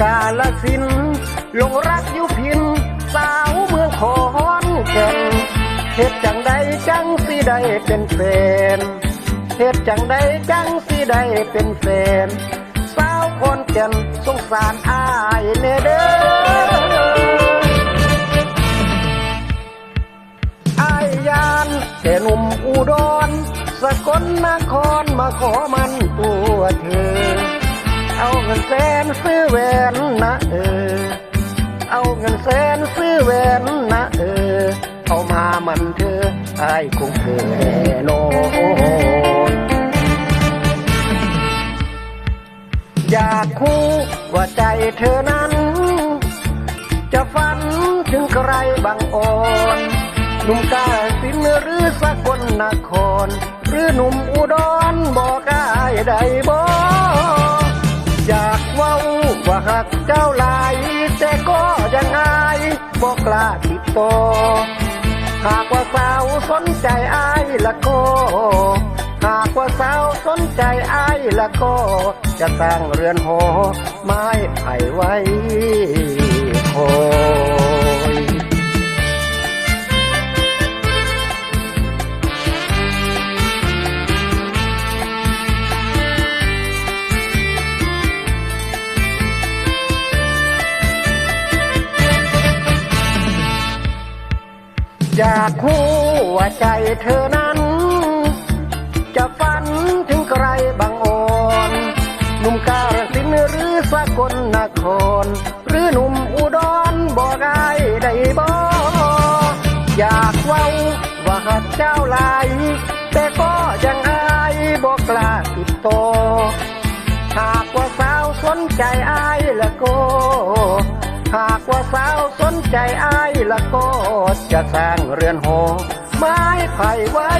กาลสินหลงรักยูพิน สาวเมืองขอนแก่นเหตุจังใดจังสิได้เป็นแฟนเหตุจังใดจังสิได้เป็นแฟนสาวคนแก่นสงสารอายเนเด้ออายยานแต่หนุ่มอุดรสกลนครมาขอมันตัวเธอ เอาเงินแสนซื้อแหวนนะเออ เอาเงินแสนซื้อแหวนนะเออ เอามามันเธอไอายคงเธอแน่นอนอยากคู่ว่าใจเธอนั้น จะฝันถึงใครบางอ่อนหนุ่มกาสินหรือสกลนคร หรือหนุ่มอุดรบอกได้ใดบ่อย ว่าหักเจ้าหลายแต่ก็ยังอายบอกกล้าติดต่อหากว่าสาวสนใจอายละก็หากว่าสาวสนใจอายละก็จะสร้างเรือนหอไม้ไผ่ไว้ อยากคู่ว่าใจเธอนั้น จะฝันถึงใครบางอ่อนหนุ่มกาฬสินหรือสกลนคร หรือหนุ่มอุดรบอกได้ได้บ่อยากเว้าว่าหักเจ้าลายแต่ก็ยังอายบอกกล้าติดต่อหากว่าสาวสนใจอายละก็ หากว่าสาวสนใจอายละก็จะสร้างเรือนหอไม้ไผ่ไว้